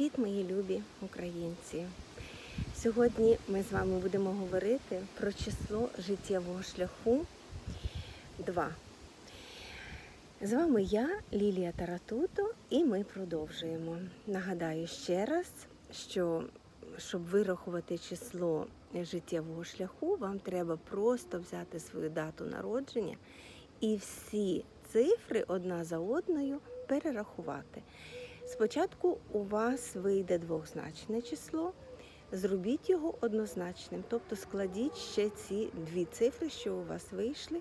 Привіт, мої любі українці! Сьогодні ми з вами будемо говорити про число життєвого шляху 2. З вами я, Лілія Таратуто, і ми продовжуємо. Нагадаю ще раз, що щоб вирахувати число життєвого шляху, вам треба просто взяти свою дату народження і всі цифри одна за одною перерахувати. Спочатку у вас вийде двозначне число, зробіть його однозначним, тобто складіть ще ці дві цифри, що у вас вийшли,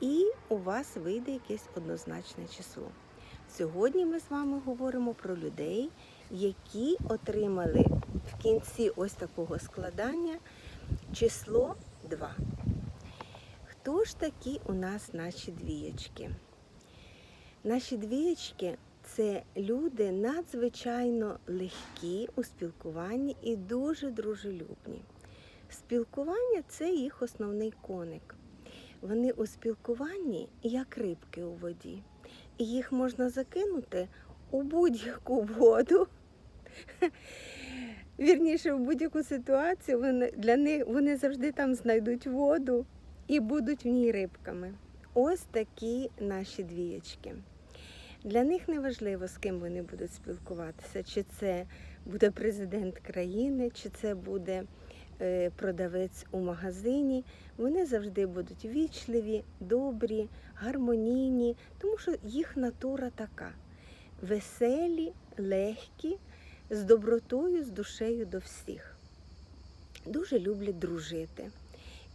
і у вас вийде якесь однозначне число. Сьогодні ми з вами говоримо про людей, які отримали в кінці ось такого складання число 2. Хто ж такі у нас наші двієчки? Наші двієчки це люди надзвичайно легкі у спілкуванні і дуже дружелюбні. Спілкування це їх основний коник. Вони у спілкуванні як рибки у воді. Їх можна закинути у будь-яку воду. Вірніше, в будь-яку ситуацію вони, для них вони завжди там знайдуть воду і будуть в ній рибками. Ось такі наші двієчки. Для них не важливо, з ким вони будуть спілкуватися, чи це буде президент країни, чи це буде е, продавець у магазині. Вони завжди будуть вічливі, добрі, гармонійні, тому що їх натура така: веселі, легкі, з добротою, з душею до всіх. Дуже люблять дружити.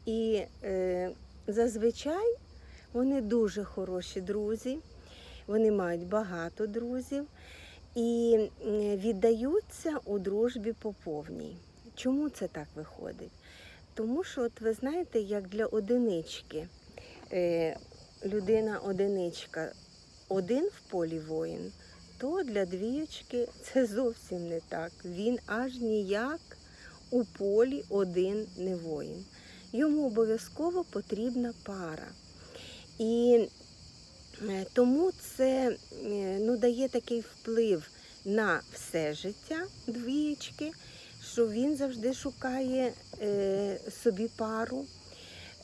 І е, зазвичай вони дуже хороші друзі. Вони мають багато друзів і віддаються у дружбі по повній. Чому це так виходить? Тому що, от ви знаєте, як для одинички людина-одиничка один в полі воїн, то для двієчки це зовсім не так. Він аж ніяк у полі один не воїн. Йому обов'язково потрібна пара. І тому це ну, дає такий вплив на все життя двієчки, що він завжди шукає е, собі пару.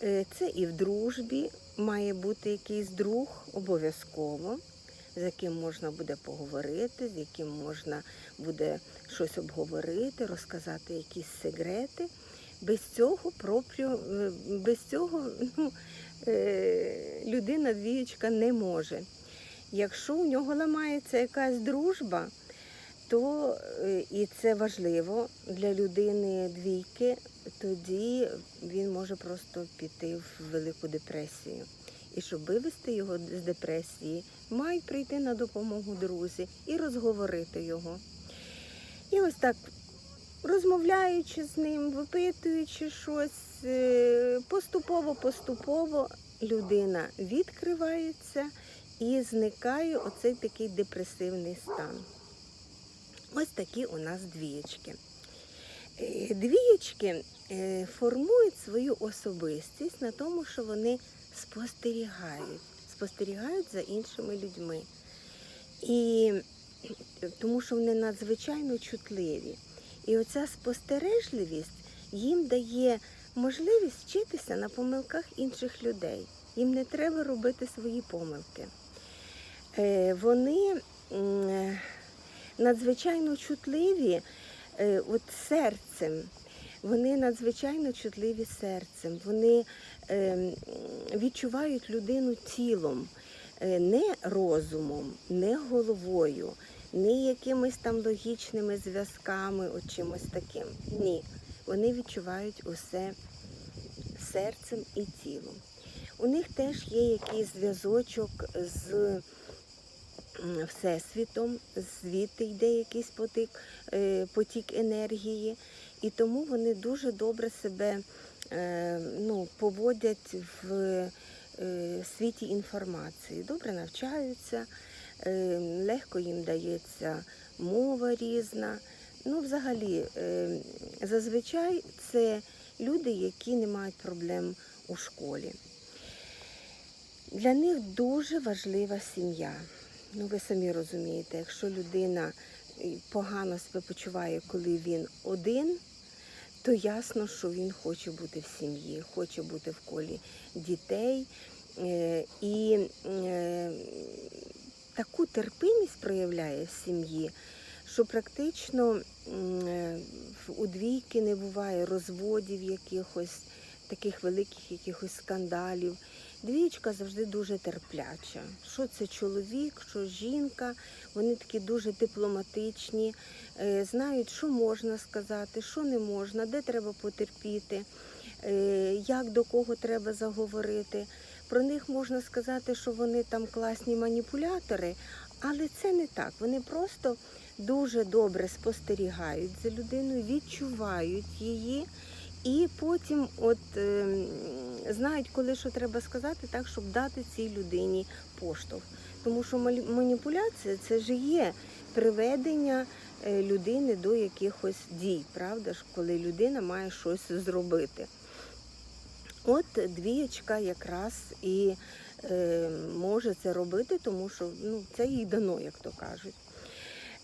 Е, це і в дружбі має бути якийсь друг обов'язково, з яким можна буде поговорити, з яким можна буде щось обговорити, розказати якісь секрети. Без цього пропрю, без цього ну, людина двієчка не може. Якщо у нього ламається якась дружба, то і це важливо для людини двійки, тоді він може просто піти в велику депресію. І щоб вивести його з депресії, мають прийти на допомогу друзі і розговорити його. І ось так, розмовляючи з ним, випитуючи щось, поступово-поступово людина відкривається і зникає оцей такий депресивний стан. Ось такі у нас двієчки. Двієчки формують свою особистість на тому, що вони спостерігають, спостерігають за іншими людьми. І тому що вони надзвичайно чутливі. І оця спостережливість їм дає можливість вчитися на помилках інших людей. Їм не треба робити свої помилки. Вони надзвичайно чутливі от серцем. Вони надзвичайно чутливі серцем. Вони відчувають людину тілом, не розумом, не головою, не якимись там логічними зв'язками, от чимось таким. Ні. Вони відчувають усе серцем і тілом. У них теж є якийсь зв'язочок з Всесвітом, звідти йде якийсь потік, потік енергії, і тому вони дуже добре себе ну, поводять в світі інформації, добре навчаються, легко їм дається мова різна. Ну, взагалі, зазвичай це люди, які не мають проблем у школі. Для них дуже важлива сім'я. Ну, ви самі розумієте, якщо людина погано себе почуває, коли він один, то ясно, що він хоче бути в сім'ї, хоче бути в колі дітей. Е, І е, таку терпимість проявляє в сім'ї, що практично е, у двійки не буває розводів якихось, таких великих якихось скандалів. Двічка завжди дуже терпляча. Що це чоловік, що жінка, вони такі дуже дипломатичні, е, знають, що можна сказати, що не можна, де треба потерпіти, е, як до кого треба заговорити. Про них можна сказати, що вони там класні маніпулятори, але це не так. Вони просто дуже добре спостерігають за людиною, відчувають її. І потім от е, знають, коли що треба сказати, так, щоб дати цій людині поштовх. Тому що маніпуляція це ж є приведення е, людини до якихось дій, правда ж, коли людина має щось зробити. От двієчка якраз і е, може це робити, тому що ну, це їй дано, як то кажуть.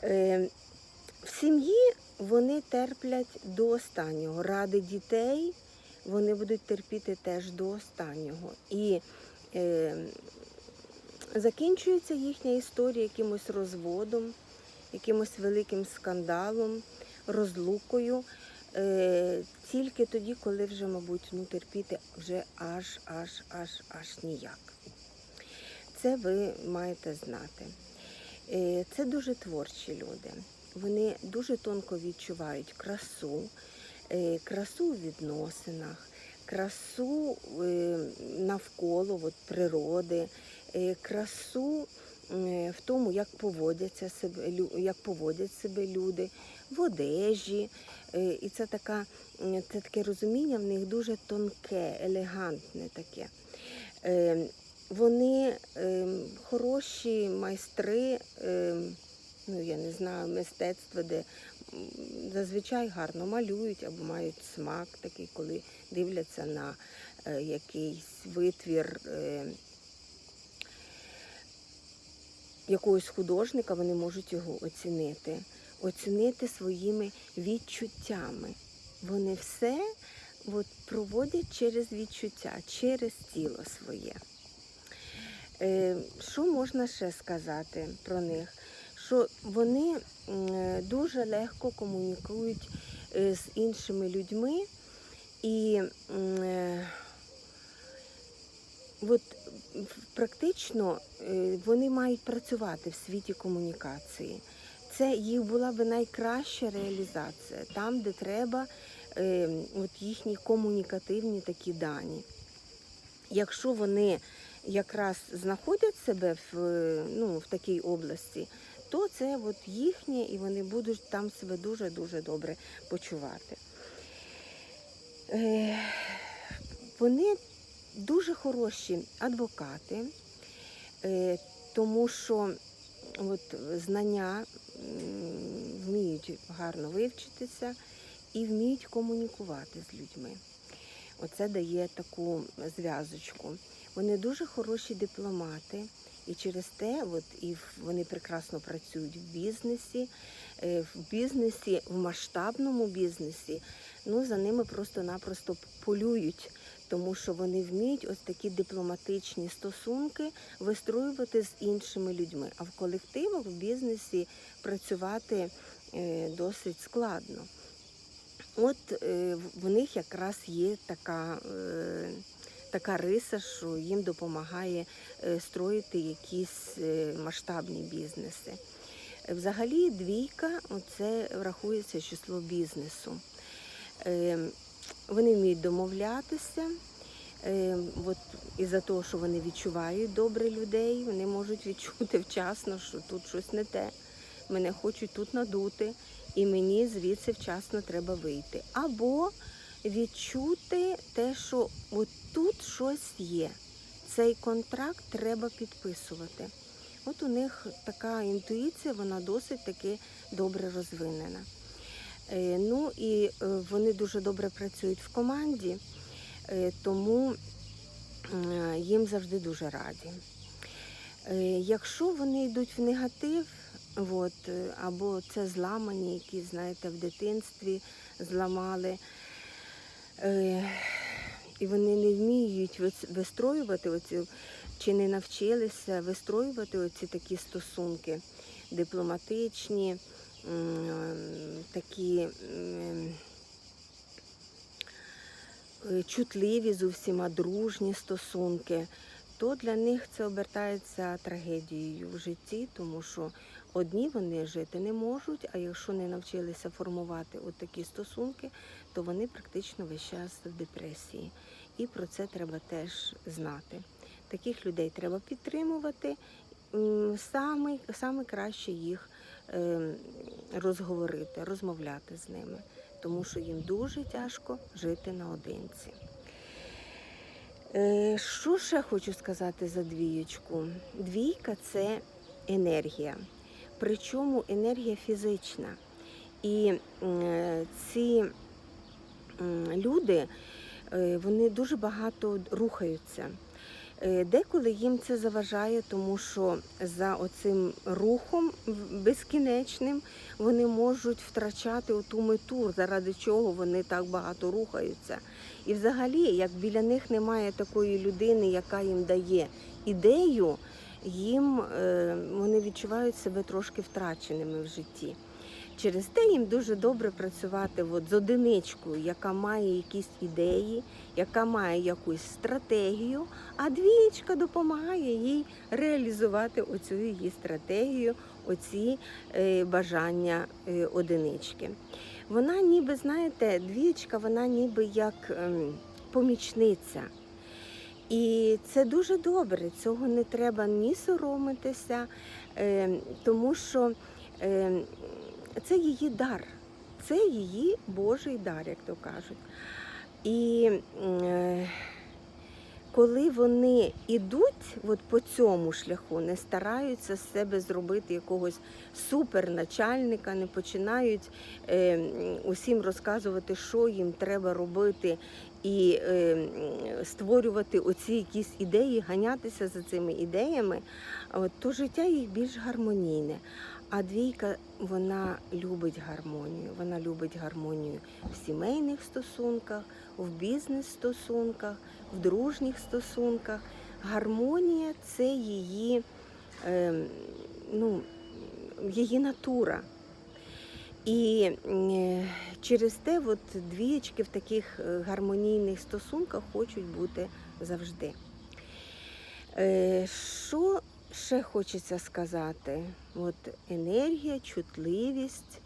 Е, в сім'ї вони терплять до останнього. Ради дітей вони будуть терпіти теж до останнього. І е, закінчується їхня історія якимось розводом, якимось великим скандалом, розлукою. Е, тільки тоді, коли вже, мабуть, ну, терпіти вже аж, аж, аж, аж ніяк. Це ви маєте знати. Е, Це дуже творчі люди. Вони дуже тонко відчувають красу, е, красу у відносинах, красу навколо от, природи, красу в тому, як поводяться себе, як поводять себе люди в одежі. Е, І це така, це таке розуміння в них дуже тонке, елегантне таке. Е, Вони е, хороші майстри, е, ну я не знаю, мистецтва, де зазвичай гарно малюють або мають смак такий, коли дивляться на е, якийсь витвір. е, Якогось художника вони можуть його оцінити, оцінити своїми відчуттями. Вони все от, проводять через відчуття, через тіло своє. Е, Що можна ще сказати про них? Що вони м, дуже легко комунікують е, з іншими людьми і е, от, практично е, вони мають працювати в світі комунікації. Це їх була би найкраща реалізація, там, де треба е, от їхні комунікативні такі дані. Якщо вони якраз знаходять себе в, е, ну, в такій області, то це от їхнє, і вони будуть там себе дуже-дуже добре почувати. Е, Вони дуже хороші адвокати, е, тому що от, знання вміють гарно вивчитися і вміють комунікувати з людьми. Оце дає таку зв'язочку. Вони дуже хороші дипломати, і через те от, і вони прекрасно працюють в бізнесі, е, в бізнесі, в масштабному бізнесі. Ну, за ними просто-напросто полюють, тому що вони вміють ось такі дипломатичні стосунки вистроювати з іншими людьми. А в колективах в бізнесі працювати е, досить складно. От е, в- них якраз є така, е, така риса, що їм допомагає строїти якісь масштабні бізнеси. Взагалі, двійка це рахується число бізнесу. Вони вміють домовлятися. Е, От із-за того, що вони відчувають добре людей, вони можуть відчути вчасно, що тут щось не те. Мене хочуть тут надути, і мені звідси вчасно треба вийти. Або відчути те, що от тут щось є. Цей контракт треба підписувати. От у них така інтуїція, вона досить таки добре розвинена. Е, Ну і е, вони дуже добре працюють в команді, е, тому їм завжди дуже раді. Якщо вони йдуть в негатив, От, або це зламані, які, знаєте, в дитинстві зламали. І вони не вміють вис- вистроювати оці, чи не навчилися вистроювати оці такі стосунки дипломатичні, такі е, чутливі з усіма дружні стосунки, то для них це обертається трагедією в житті, тому що одні вони жити не можуть, а якщо не навчилися формувати от такі стосунки, то вони практично весь час в депресії. І про це треба теж знати. Таких людей треба підтримувати. Саме, саме краще їх розговорити, розмовляти з ними, тому що їм дуже тяжко жити наодинці. Е, Що ще хочу сказати за двієчку? Двійка це енергія, причому енергія фізична. І ці люди е, вони дуже багато рухаються. Е, Деколи їм це заважає, тому що за оцим рухом безкінечним вони можуть втрачати оту мету, заради чого вони так багато рухаються. І взагалі, як біля них немає такої людини, яка їм дає ідею, їм е, вони відчувають себе трошки втраченими в житті. Через те їм дуже добре працювати от з одиничкою, яка має якісь ідеї, яка має якусь стратегію, а двієчка допомагає їй реалізувати оцю її стратегію, оці е, бажання е, одинички. Вона ніби, знаєте, двієчка, вона ніби як ем, помічниця. І це дуже добре, цього не треба ні соромитися, е, тому що е, це її дар, це її Божий дар, як то кажуть. І е, коли вони йдуть от по цьому шляху, не стараються з себе зробити якогось суперначальника, не починають е, усім розказувати, що їм треба робити, і е, створювати оці якісь ідеї, ганятися за цими ідеями, от, то життя їх більш гармонійне. А двійка вона любить гармонію. Вона любить гармонію в сімейних стосунках, в бізнес-стосунках, в дружніх стосунках. Гармонія це її, е, ну, її натура. І е, через те от двієчки в таких е, гармонійних стосунках хочуть бути завжди. Е, Що ще хочеться сказати? От енергія, чутливість,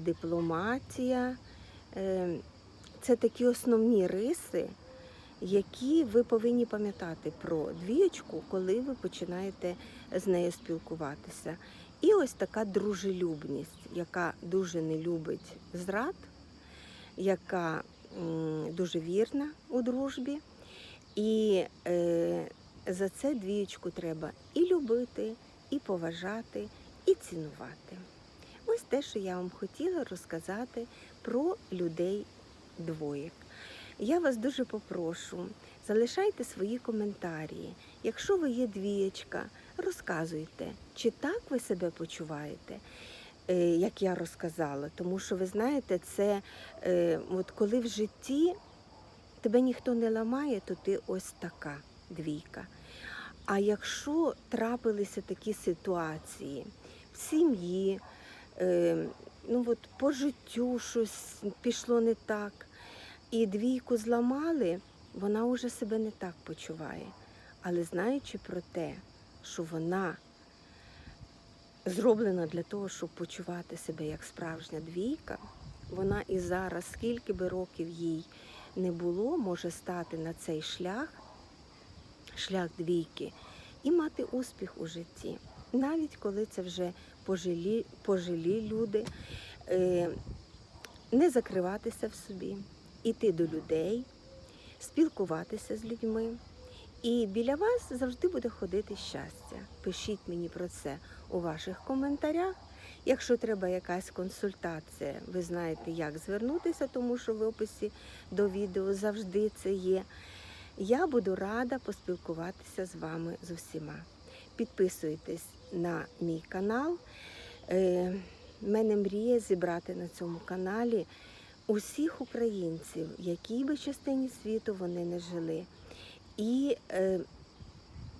дипломатія це такі основні риси, які ви повинні пам'ятати про двієчку, коли ви починаєте з нею спілкуватися. І ось така дружелюбність, яка дуже не любить зрад, яка дуже вірна у дружбі. І е, за це двієчку треба і любити, і поважати, і цінувати. Ось те, що я вам хотіла розказати про людей двоєк. Я вас дуже попрошу, залишайте свої коментарі. Якщо ви є двієчка, розказуйте, чи так ви себе почуваєте, як я розказала. Тому що ви знаєте, це е, от коли в житті тебе ніхто не ламає, то ти ось така двійка. А якщо трапилися такі ситуації в сім'ї, е, ну от по життю щось пішло не так, і двійку зламали, вона вже себе не так почуває. Але знаючи про те, що вона зроблена для того, щоб почувати себе як справжня двійка, вона і зараз, скільки би років їй не було, може стати на цей шлях, шлях двійки, і мати успіх у житті. Навіть коли це вже пожилі, пожилі люди, е, не закриватися в собі, іти до людей, спілкуватися з людьми. І біля вас завжди буде ходити щастя. Пишіть мені про це у ваших коментарях. Якщо треба якась консультація, ви знаєте, як звернутися, тому що в описі до відео завжди це є. Я буду рада поспілкуватися з вами з усіма. Підписуйтесь на мій канал, Е, мене мрія зібрати на цьому каналі усіх українців, в якій би частині світу вони не жили, і е,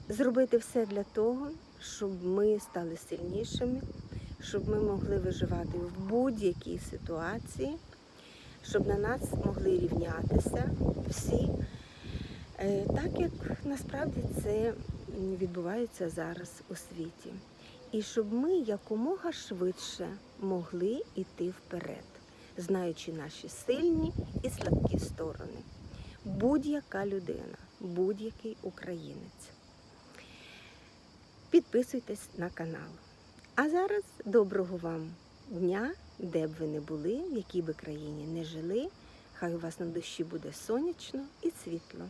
зробити все для того, щоб ми стали сильнішими, щоб ми могли виживати в будь-якій ситуації, щоб на нас могли рівнятися всі, е, так як насправді це відбувається зараз у світі. І щоб ми якомога швидше могли йти вперед, знаючи наші сильні і слабкі сторони. Будь-яка людина, будь-який українець. Підписуйтесь на канал. А зараз доброго вам дня, де б ви не були, в якій би країні не жили. Хай у вас на душі буде сонячно і світло.